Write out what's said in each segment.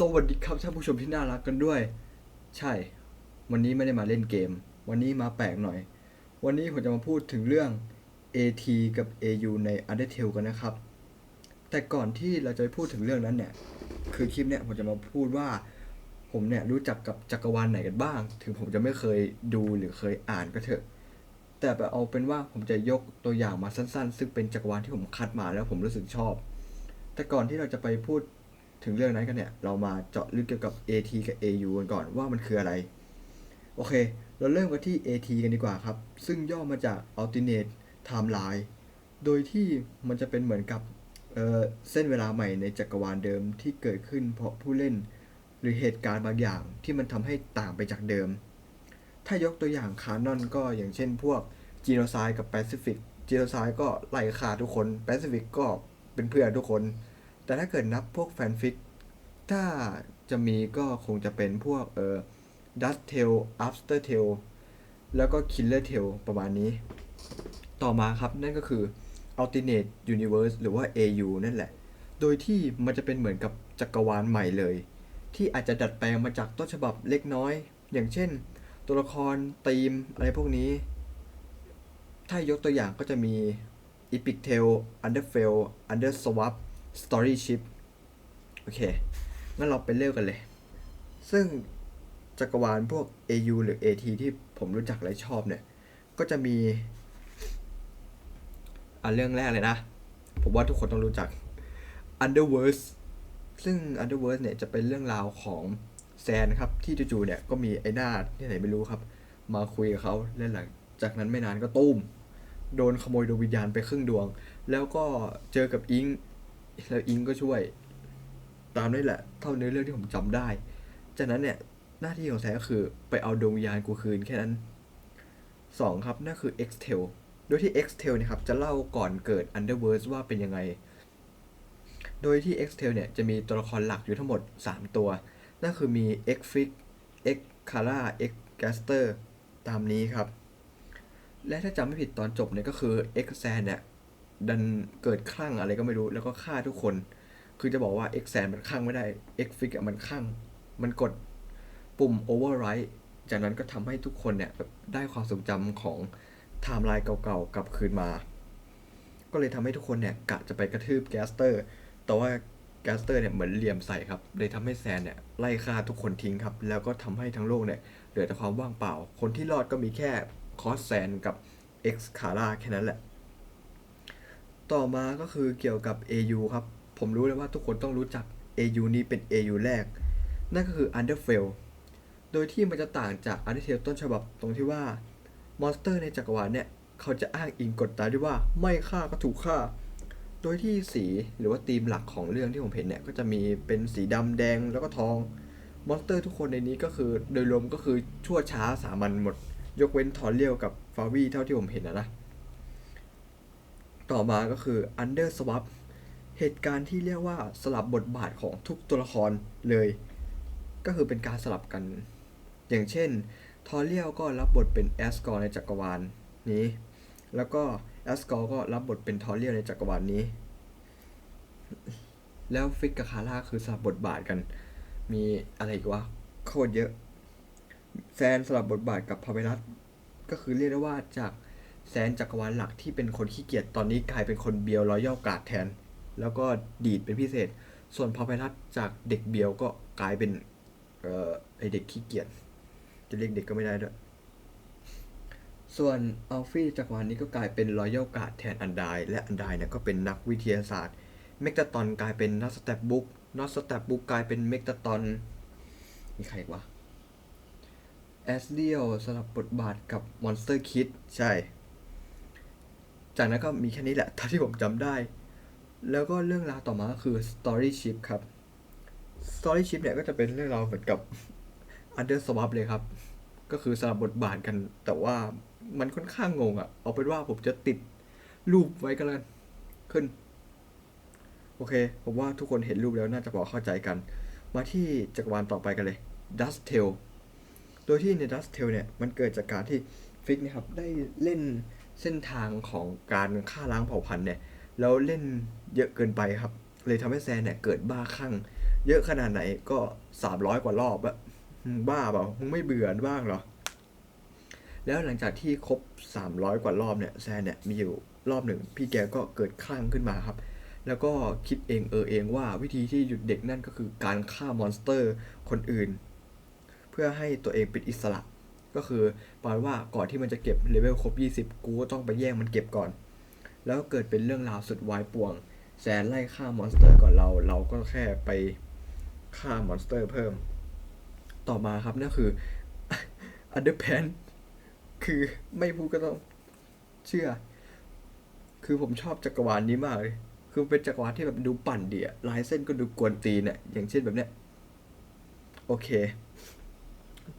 สวัสดีครับท่านผู้ชมที่น่ารักกันด้วย ใช่ วันนี้ไม่ได้มาเล่นเกม วันนี้มาแปลกหน่อย วันนี้ผมจะมาพูดถึงเรื่อง AT กับ AU ใน Undertale กันนะครับ แต่ก่อนที่เราจะไปพูดถึงเรื่องนั้นเนี่ย คือคลิปเนี่ยผมจะมาพูดว่า ผมเนี่ยรู้จักกับจักรวาลไหนกันบ้าง ถึงผมจะไม่เคยดูหรือเคยอ่านก็เถอะ แต่แบบเอาเป็นว่าผมจะยกตัวอย่างมาสั้น ๆ ซึ่งเป็นจักรวาลที่ผมคัดมาแล้วผมรู้สึกชอบ แต่ก่อนที่เราจะไปพูด ถึงเรื่องนั้นกันเนี่ย เรามาเจาะลึกเกี่ยวกับ AT กับ AU กันก่อนว่ามันคืออะไร โอเค เราเริ่มกันที่ AT กันดีกว่าครับ ซึ่งย่อมาจาก Alternate Timeline โดยที่มันจะเป็นเหมือนกับเเส้นเวลาใหม่ในจักรวาลเดิมที่เกิดขึ้นเพราะผู้เล่น หรือเหตุการณ์บางอย่างที่มันทำให้ต่างไปจากเดิม ถ้ายกตัวอย่างคานอนก็อย่างเช่นพวกจีโนไซด์กับแปซิฟิกจีโนไซด์ก็ไล่ฆ่าทุกคนแปซิฟิกก็เป็นเพื่อนทุกคน แต่ถ้าเกิดนับพวกแฟนฟิก ถ้าจะมีก็คงจะเป็นพวกเอ่อดัสเทลอัฟสเตอร์เทลแล้วก็คิลเลอร์เทลประมาณนี้ ต่อมาครับนั่นก็คือ Alternate Universe หรือว่า AU นั่นแหละ โดยที่มันจะเป็นเหมือนกับจักรวาลใหม่เลย ที่อาจจะดัดแปลงมาจากต้นฉบับเล็กน้อย อย่างเช่น ตัวละครธีม อะไรพวกนี้ ถ้ายกตัวอย่างก็จะมี Epic Tale Underfell Underswap Story Ship โอเค งั้นเราไปเริ่มกันเลย ซึ่งจักรวาลพวก AU หรือ AT ที่ผมรู้จักและชอบเนี่ย ก็จะมีอะเรื่องแรกเลยนะ ผมว่าทุกคนต้องรู้จัก Underverse ซึ่ง Underverse เนี่ยจะเป็นเรื่องราวของแซนครับ ที่จู่ๆเนี่ยก็มีไอ้หน้าที่ไหนไม่รู้ครับ มาคุยกับเขาและหลังจากนั้นไม่นานก็ตุ้ม โดนขโมยดวงวิญญาณไปครึ่งดวง แล้วก็เจอกับอิง แล้วอิงก็ช่วย ตามนี่แหละ เท่าเนื้อเรื่องที่ผมจำได้ จากนั้นเนี่ยหน้าที่ของแซก็คือไปเอาดวงวิญญาณกูคืนแค่นั้นสองครับนั่นคือ X t a l โดยที่ X t a l เนี่ยครับจะเล่าก่อนเกิด Underverse ว่าเป็นยังไง โดยที่ X t a l เนี่ยจะมีตัวละครหลักอยู่ทั้งหมด 3 ตัว นั่นคือมี X f i x X c a r a X Gaster ตามนี้ครับ และถ้าจำไม่ผิดตอนจบเนี่ยก็คือ X s a n เนี่ย ดันเกิดคลั่งอะไรก็ไม่รู้ แล้วก็ฆ่าทุกคน คือจะบอกว่า X s a n มันคลั่งไม่ได้ X f i x อะมันคลั่ง มันกดปุ่ม override จากนั้นก็ทำให้ทุกคนเนี่ยแบบได้ความทรงจำของไทม์ไลน์เก่าๆกลับคืนมา ก็เลยทำให้ทุกคนเนี่ยกะจะไปกระทืบแกสเตอร์ แต่ว่าแกสเตอร์เนี่ยเหมือนเหลี่ยมใส่ครับ เลยทำให้แซนเนี่ยไล่ฆ่าทุกคนทิ้งครับ แล้วก็ทำให้ทั้งโลกเนี่ยเหลือแต่ความว่างเปล่า คนที่รอดก็มีแค่คอสแซนกับ X คาร่าแค่นั้นแหละ ต่อมาก็คือเกี่ยวกับ AU ครับ ผมรู้เลยว่าทุกคนต้องรู้จัก AU นี้เป็น AU แรก นั่นก็คือ Underfell โดยที่มันจะต่างจาก Undertale ต้นฉบับตรงที่ว่ามอนสเตอร์ในจักรวาลเนี่ย เขาจะอ้างอิงกฎตายที่ว่าไม่ฆ่าก็ถูกฆ่า โดยที่สีหรือว่าธีมหลักของเรื่องที่ผมเห็นเนี่ย ก็จะมีเป็นสีดำแดงแล้วก็ทอง มอนสเตอร์ทุกคนในนี้ก็คือโดยรวมก็คือชั่วช้าสามัญหมด ยกเว้นทอนเลียวกับฟาวีเท่าที่ผมเห็นนะนะ ต่อมาก็คือ Under Swap เหตุการณ์ที่เรียกว่าสลับบทบาทของทุกตัวละครเลย ก็คือเป็นการสลับกัน อย่างเช่น ทอเรียลก็รับบทเป็นแอสกอร์ในจักรวาลนี้ แล้วก็แอสกอร์ก็รับบทเป็นทอเรียลในจักรวาลนี้ แล้วฟิกกับคาร่าคือสลับบทบาทกัน มีอะไรอีกวะโคตรเยอะ แซนสลับบทบาทกับพาเวรัสก็คือเรียกได้ว่าจาก แซนจักรวาลหลักที่เป็นคนขี้เกียจตอนนี้กลายเป็นคนเบียวรอยย่อกาดแทน แล้วก็ดีดเป็นพิเศษ ส่วนพาเวรัสจากเด็กเบียวก็กลายเป็นเอ่อไอเด็กขี้เกียจจะเรียกเด็กก็ไม่ได้ด้วย ส่วนอัลฟี่จากรวาลนี้ก็กลายเป็นรอยัลการ์ดแทนอันไดและอันไดเนี่ยก็เป็นนักวิทยาศาสตร์เมกตาตอนกลายเป็นนัสแตปบุ๊กนัสแตปบุ๊กกลายเป็นเมกตาตอนมีใครอีกวะแอสเดียลสลับบทบาทกับมอนสเตอร์คิดใช่ จากนั้นก็มีแค่นี้แหละเท่าที่ผมจำได้ แล้วก็เรื่องราวต่อมาก็คือ Story Ship ครับ Story Ship เนี่ยก็จะเป็นเรื่องราวเหมือนกับ Under Swap เลยครับ ก็คือสลับบทบาทกัน แต่ว่ามันค่อนข้างงงอะ่ะ เอาเป็นว่าผมจะติดรูปไว้กันแล้วกันขึ้น โอเค ผมว่าทุกคนเห็นรูปแล้วน่าจะพอเข้าใจกัน มาที่จักรวาลต่อไปกันเลย Dust Tale โดยที่ใน Dust Tale เนี่ยมันเกิดจากการที่ฟิกนะครับได้เล่น เส้นทางของการฆ่าล้างเผ่าพันธุ์เนี่ยแล้วเล่นเยอะเกินไปครับ เลยทำให้แซนเนี่ยเกิดบ้าคลั่ง เยอะขนาดไหนก็สามร้อยกว่ารอบอะบ้าเปล่ามึงไม่เบื่อบ้างเหรอ แล้วหลังจากที่ครบสามร้อยกว่ารอบเนี่ยแซนเนี่ยมีอยู่รอบหนึ่ง พี่แกก็เกิดคลั่งขึ้นมาครับ แล้วก็คิดเองเออเองว่าวิธีที่หยุดเด็กนั่นก็คือการฆ่ามอนสเตอร์คนอื่น เพื่อให้ตัวเองเป็นอิสระ ก็คือประมาณว่าก่อนที่มันจะเก็บเลเวลครบ 20 กูก็ต้องไปแย่งมันเก็บก่อน แล้วเกิดเป็นเรื่องราวสุดวายป่วงแซนไล่ฆ่ามอนสเตอร์ก่อนเรา เราก็แค่ไปฆ่ามอนสเตอร์เพิ่ม ต่อมาครับนั่นคือ Underpan คือไม่พูดก็ต้องเชื่อ คือผมชอบจักรวาลนี้มากเลย คือเป็นจักรวาลที่แบบดูปั่นเดีอะลายเส้นก็ดูกวนตีนเนี่ยอย่างเช่นแบบเนี้ย โอเค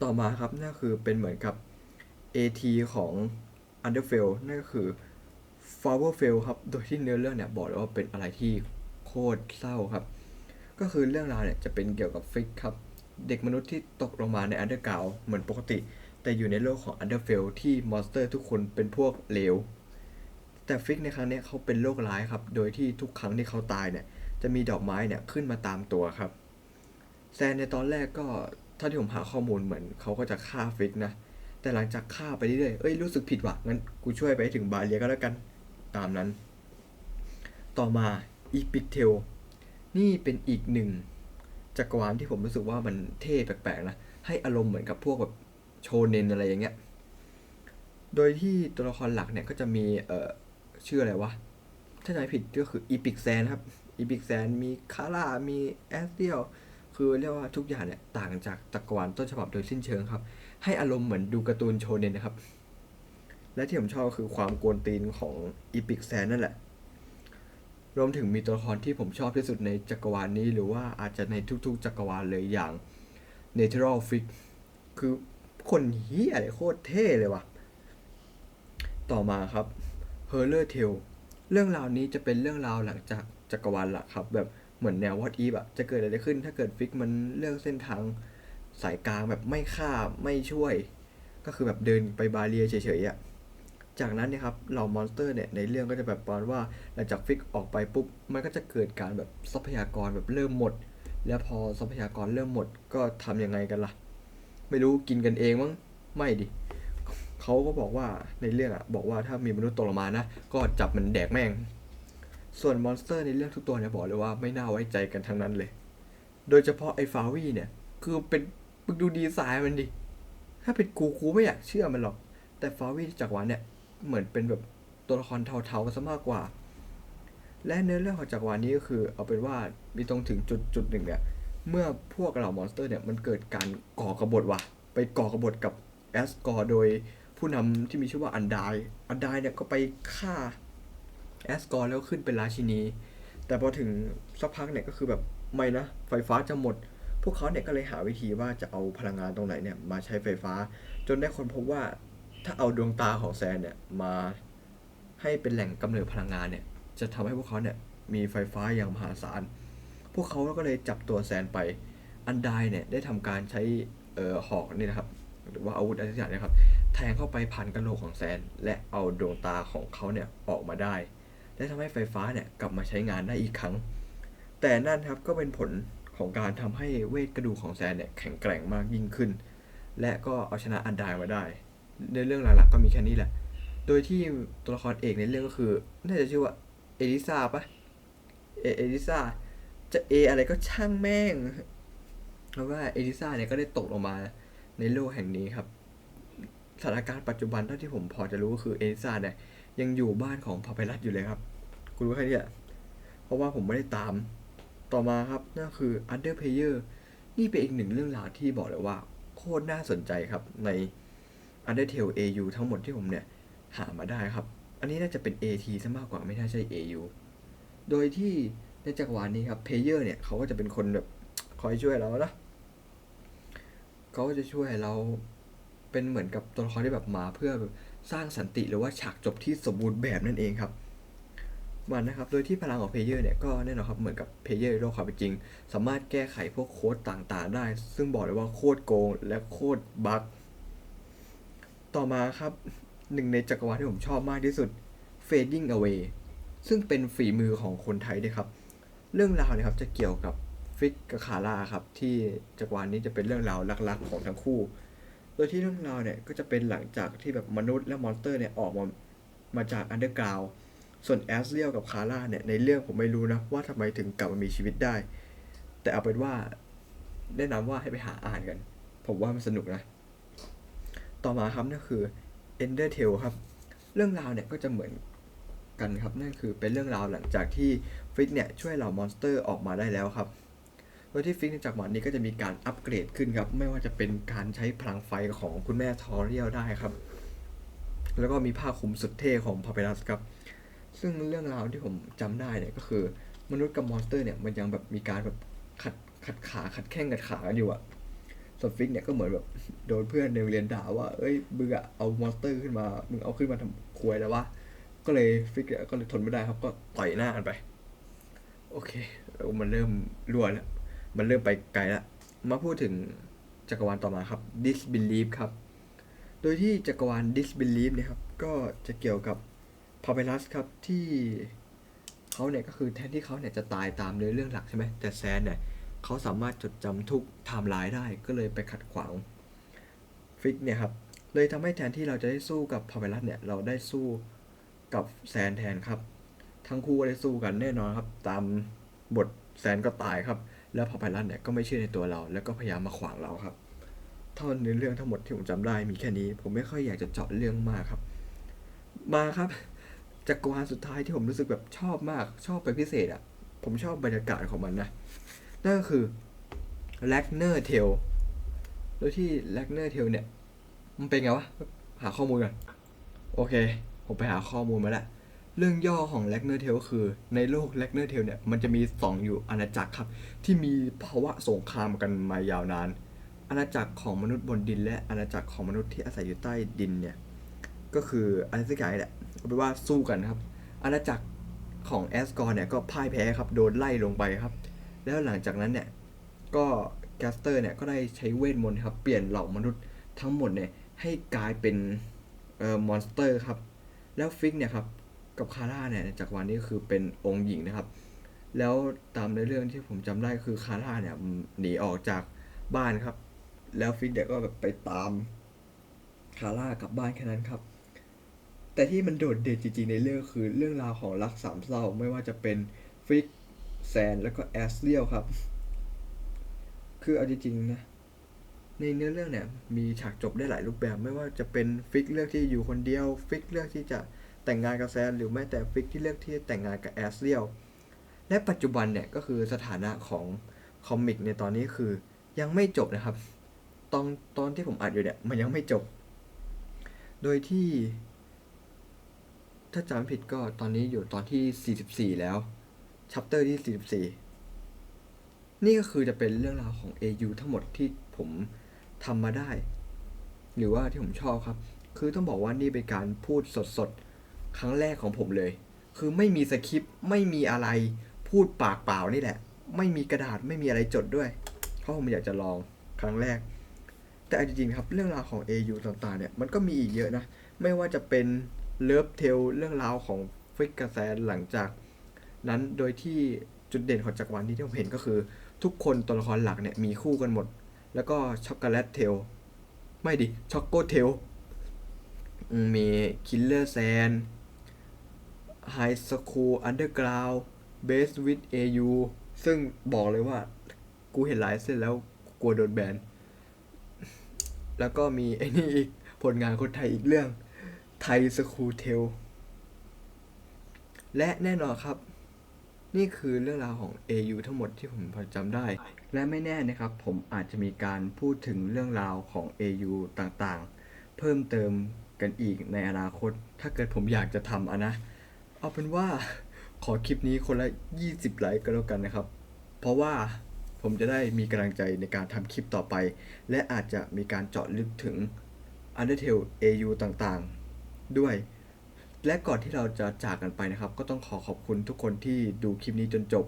ต่อมาครับนั่นคือเป็นเหมือนกับ AT ของ Underfell นั่นก็คือ Flowerfell ครับ โดยที่เนื้อเรื่องเนี่ยบอกเลยว่าเป็นอะไรที่โคตรเศร้าครับ ก็คือเรื่องราวเนี่ยจะเป็นเกี่ยวกับฟิกครับ เด็กมนุษย์ที่ตกลงมาในอันเดอร์กราวเหมือนปกติ แต่อยู่ในโลกของอันเดอร์เฟลที่มอนสเตอร์ทุกคนเป็นพวกเลว แต่ฟิกในครั้งนี้เขาเป็นโรคร้ายครับ โดยที่ทุกครั้งที่เขาตายเนี่ยจะมีดอกไม้เนี่ยขึ้นมาตามตัวครับ แซนในตอนแรกก็ ถ้าที่ผมหาข้อมูลเหมือนเขาก็จะฆ่าฟิกนะ แต่หลังจากฆ่าไปเรื่อยๆเอ้ยรู้สึกผิดว่ะงั้นกูช่วยไปถึงบาเลียก็แล้วกันตามนั้น ต่อมาอีพิกเทลนี่เป็นอีกหนึ่งจักรวาลที่ผมรู้สึกว่ามันเท่แปลกๆนะ ให้อารมณ์เหมือนกับพวกแบบโชเนนอะไรอย่างเงี้ย โดยที่ตัวละครหลักเนี่ยก็จะมีเอ่อชื่ออะไรวะ ถ้าจำไม่ผิดก็คืออีพิกแซนครับอีพิกแซนมีคาร่ามีแอสเดียล คือเรียกว่าทุกอย่างเนี่ยต่างจากจักรวาลต้นฉบับโดยสิ้นเชิงครับ ให้อารมณ์เหมือนดูการ์ตูนโชเนนนะครับ และที่ผมชอบคือความกวนตีนของอีพิกแซนนั่นแหละ รวมถึงมีตัวละครที่ผมชอบที่สุดในจักรวาลนี้ หรือว่าอาจจะในทุกๆ จักรวาลเลยอย่าง Natural Fix คือคนเฮียอะไรโคตรเท่เลยว่ะ ต่อมาครับ h e r l e r Tale เรื่องราวนี้จะเป็นเรื่องราวหลังจากจักรวาลหลักครับ แบบ เหมือนแนว What If อะจะเกิดอะไรขึ้น ถ้าเกิดฟิกมันเลือกเส้นทางสายกลางแบบไม่ฆ่าไม่ช่วย ก็คือแบบเดินไปบาเรียเฉยๆอะจากนั้นเนี่ยครับเหล่ามอนสเตอร์เนี่ยในเรื่องก็จะแบบประมาณว่าหลังจากฟิกออกไปปุ๊บมันก็จะเกิดการแบบทรัพยากรแบบเริ่มหมด แล้วพอทรัพยากรเริ่มหมดก็ทำยังไงกันล่ะ ไม่รู้กินกันเองมั้งไม่ดิเขาก็บอกว่าในเรื่องอะบอกว่าถ้ามีมนุษย์ตกลงมานะ ก็จับมันแดกแม่ง ส่วนมอนสเตอร์ในเรื่องทุกตัวเนี่ยบอกเลยว่าไม่น่าไว้ใจกันทั้งนั้นเลย โดยเฉพาะไอ้ฟาวี่เนี่ย คือเป็นมึงดูดีไซน์มันดิ ถ้าเป็นกูกูไม่อยากเชื่อมันหรอก แต่ฟาวี่จากรวาลเนี่ย เหมือนเป็นแบบตัวละครเทาๆกันซะมากกว่า และเนื้อเรื่องของจักรวาลนี้ก็คือ เอาเป็นว่ามีตรงถึงจุดจุดหนึ่งเนี่ย เมื่อพวกเหล่ามอนสเตอร์เนี่ยมันเกิดการก่อกบฏว่ะ ไปก่อกบฏกับแอสกอร์โดยผู้นำที่มีชื่อว่าอันดาย อันดายเนี่ยก็ไปฆ่า แอสกอร์แล้วขึ้นเป็นราชินี แต่พอถึงสักพักเนี่ยก็คือแบบไม่นะ ไฟฟ้าจะหมด พวกเขาเนี่ยก็เลยหาวิธีว่าจะเอาพลังงานตรงไหนเนี่ยมาใช้ไฟฟ้า จนได้คนพบว่าถ้าเอาดวงตาของแซนเนี่ยมาให้เป็นแหล่งกำเนิดพลังงานเนี่ย จะทำให้พวกเขาเนี่ยมีไฟฟ้าอย่างมหาศาล พวกเขาก็เลยจับตัวแซนไป อันไดเนี่ยได้ทำการใช้เอ่อหอกนี่นะครับ หรือว่าอาวุธอะไรสักอย่างนะครับ แทงเข้าไปผ่านกระโหลกของแซน และเอาดวงตาของเขาเนี่ยออกมาได้ และทำให้ไฟฟ้าเนี่ยกลับมาใช้งานได้อีกครั้ง แต่นั่นครับก็เป็นผลของการทำให้เวทกระดูกของแซนเนี่ยแข็งแกร่งมากยิ่งขึ้น และก็เอาชนะอันไดมาได้ ในเรื่องหลักๆก็มีแค่นี้แหละ โดยที่ตัวละครเอกในเรื่องก็คือ น่าจะชื่อว่าเอลิซาปะเอเอลิซาจะเออะไรก็ช่างแม่งเพราะว่าเอลิซาเนี่ยก็ได้ตกลงมาในโลกแห่งนี้ครับสถานการณ์ปัจจุบันเท่าที่ผมพอจะรู้ก็คือเอลิซาเนี่ย ยังอยู่บ้านของพาเปรัสอยู่เลยครับ คุณรู้แค่นี้เพราะว่าผมไม่ได้ตาม ต่อมาครับนั่นคือ Under Player นี่เป็นอีกหนึ่งเรื่องราวที่บอกเลยว่า โคตรน่าสนใจครับใน Undertale AU ทั้งหมดที่ผมเนี่ย หามาได้ครับ อันนี้น่าจะเป็น AT ซะมากกว่าไม่น่าใช่ AU โดยที่ในจักรวาลนี้ครับเพลเยอร์เนี่ยเขาก็จะเป็นคนแบบคอยช่วยเรานะเขาก็จะช่วยเราเป็นเหมือนกับตัวละครที่แบบมาเพื่อ สร้างสันติหรือว่าฉากจบที่สมบูรณ์แบบนั่นเองครับมันนะครับ โดยที่พลังของเพเยอร์เนี่ยก็แน่นอนครับ เหมือนกับเพเยอร์ในโลกความเป็นจริง สามารถแก้ไขพวกโค้ดต่างๆ ได้ ซึ่งบอกเลยว่าโคตรโกงและโคตรบั๊กต่อมาครับหนึ่งในจักรวาลที่ผมชอบมากที่สุด Fading Away ซึ่งเป็นฝีมือของคนไทยด้วยครับ เรื่องราวเนะครับจะเกี่ยวกับฟิกกับคาร่าครับ ที่จักรวาลนี้จะเป็นเรื่องราวลักๆของทั้งคู่ โดยที่เรื่องราวเนี่ยก็จะเป็นหลังจากที่แบบมนุษย์และมอนสเตอร์เนี่ยออกมามาจากอันเดอร์กราวส่วนแอสเรียลกับคาร่าเนี่ยในเรื่องผมไม่รู้นะว่าทำไมถึงกลับมามีชีวิตได้ แต่เอาเป็นว่าแนะนำว่าให้ไปหาอ่านกัน ผมว่ามันสนุกนะ ต่อมาครับนั่นคือ Ender Tale ครับ เรื่องราวเนี่ยก็จะเหมือนกันครับนั่นคือเป็นเรื่องราวหลังจากที่ฟิกเนี่ยช่วยเหล่ามอนสเตอร์ออกมาได้แล้วครับ โดยที่ฟิกจักรวาลนี้ก็จะมีการอัปเกรดขึ้นครับ ไม่ว่าจะเป็นการใช้พลังไฟของคุณแม่ทอเรียลได้ครับ แล้วก็มีผ้าคลุมสุดเท่ของพาเปรัสครับ ซึ่งเรื่องราวที่ผมจำได้เนี่ยก็คือ มนุษย์กับมอนสเตอร์เนี่ยมันยังแบบมีการแบบขัดขัดขาขัดแข้งขัดขากันอยู่อะส่วนฟิกเนี่ยก็เหมือนแบบโดนเพื่อนในโรงเรียนด่าว่า เอ้ยมึงอะเอามอนสเตอร์ขึ้นมา มึงเอาขึ้นมาทำควยแล้ววะ ก็เลยฟิกก็เลยทนไม่ได้ครับ ก็ต่อยหน้ากันไป โอเคแล้วมันเริ่มรั่วแล้ว มันเริ่มไปไกลล้วมาพูดถึงจักรวาลต่อมาครับ Disbelief ครับ โดยที่จักรวาล Disbelief เนี่ยครับ ก็จะเกี่ยวกับพาเ e ลัสครับที่เขาเนี่ยก็คือแทนที่เขาเนี่ยจะตายตามเนื้อเรื่องหลักใช่ไหมแต่แซนเนี่ยเขาสามารถจดจำทุกไทม์ไลน์ได้ก็เลยไปขัดขวางฟิกเนี่ยครับเลยทำให้แทนที่เราจะได้สู้กับพาเ e ลัสเนี่ยเราได้สู้กับแซนแทนครับ ทั้งคู่ก็ได้สู้กันแน่นอนครับ ตามบทแซนก็ตายครับ แล้วพาเ e ลัสเนี่ยก็ไม่เชื่อในตัวเรา แล้วก็พยายามมาขวางเราครับเท่าในเรื่องทั้งหมดที่ผมจำได้มีแค่นี้ ผมไม่ค่อยอยากจะเจาะเรื่องมากครับ มาครับจักรวาลสุดท้ายที่ผมรู้สึกแบบชอบมากชอบเป็นพิเศษอะ่ะ ผมชอบบรรยากาศของมันนะนั่นก็คือ l a g n e r Tale โดยที่ l a g n e r Tale เนี่ย มันเป็นไงวะ หาข้อมูลก่อนโอเค ผมไปหาข้อมูลมาแล้ว เรื่องย่อของ l a g n e r Tale ก็คือ ในโลก l a g n e r Tale เนี่ยมันจะมีสองอยู่อาณาจักรครับ ที่มีภาวะสงครามกันมายาวนาน อาณาจักรของมนุษย์บนดิน และอาณาจักรของมนุษย์ที่อาศัยอยู่ใต้ดินเนี่ยก็คืออะไรสักอย่างแหละเอาเป็นว่าสู้กันครับ อาณาจักรของแอสกอร์เนี่ยก็พ่ายแพ้ครับโดนไล่ลงไปครับ แล้วหลังจากนั้นเนี่ยก็แกสเตอร์เนี่ยก็ได้ใช้เวทมนต์ครับเปลี่ยนเหล่ามนุษย์ทั้งหมดเนี่ยให้กลายเป็นเอ่อมอนสเตอร์ครับ แล้วฟิกเนี่ยครับ กับคาร่าเนี่ยจักวาลนี้คือเป็นองค์หญิงนะครับ แล้วตามในเรื่องที่ผมจำได้คือคาร่าเนี่ยหนีออกจากบ้านครับ แล้วฟิกเนี่ยก็แบบไปตามคาร่ากลับบ้านแค่นั้นครับ แต่ที่มันโดดเด่นจริงๆในเรื่องคือเรื่องราวของรักสามเศร้าไม่ว่าจะเป็นฟิกแซนแล้วก็แอสเรียลครับ คือเอาจริงๆนะในเนื้อเรื่องเนี่ยมีฉากจบได้หลายรูปแบบไม่ว่าจะเป็นฟิกเลือกที่อยู่คนเดียว ฟิกเลือกที่จะ แต่งงานกับแซนหรือแม้แต่ฟิกที่เลือกที่จะแต่งงานกับแอสเรียลและปัจจุบันเนี่ยก็คือสถานะของคอมิกในตอนนี้คือยังไม่จบนะครับ ตอนตอนที่ผมอ่านอยู่เนี่ยมันยังไม่จบ โดยที่ ถ้าจำผิดก็ตอนนี้อยู่ตอนที่ 44 แล้วชัปเตอร์ที่ 44 นี่ก็คือจะเป็นเรื่องราวของ AU ทั้งหมดที่ผมทำมาได้ หรือว่าที่ผมชอบครับ คือต้องบอกว่านี่เป็นการพูดสดๆ ครั้งแรกของผมเลย คือไม่มีสคริปต์ไม่มีอะไรพูดปากเปล่านี่แหละ ไม่มีกระดาษไม่มีอะไรจดด้วยเพราะผมอยากจะลองครั้งแรก แต่จริงๆครับเรื่องราวของ AU ต่างๆเนี่ยมันก็มีอีกเยอะนะ ไม่ว่าจะเป็นเลิฟเทลเรื่องราวของฟิกกาแซนหลังจากนั้นโดยที่จุดเด่นของจักรวาลที่ผมเห็นก็คือ ทุกคนตัวละครหลักเนี่ยมีคู่กันหมด แล้วก็ช็อกโกแลตเทลไม่ดิช็อกโกเทลมีคิลเลอร์แซน ไฮสคูลอันเดอร์กราวเบสวิดเอยูซึ่งบอกเลยว่า กูเห็นหลายเส้นแล้วกลัวโดนแบน แล้วก็มีไอ้นี่อีกผลงานคนไทยอีกเรื่องไทยสคูเทลและแน่นอนครับ นี่คือเรื่องราวของ AU ทั้งหมดที่ผมพอจำได้ และไม่แน่นะครับ ผมอาจจะมีการพูดถึงเรื่องราวของ AU ต่างๆ เพิ่มเติมกันอีกในอนาคต ถ้าเกิดผมอยากจะทำอะนะ เอาเป็นว่าขอคลิปนี้คนละ 20 ไลค์ก็แล้วกันนะครับ เพราะว่าผมจะได้มีกำลังใจในการทำคลิปต่อไป และอาจจะมีการเจาะลึกถึง Undertale AU ต่างๆ ด้วย และก่อนที่เราจะจากกันไปนะครับ ก็ต้องขอขอบคุณทุกคนที่ดูคลิปนี้จนจบ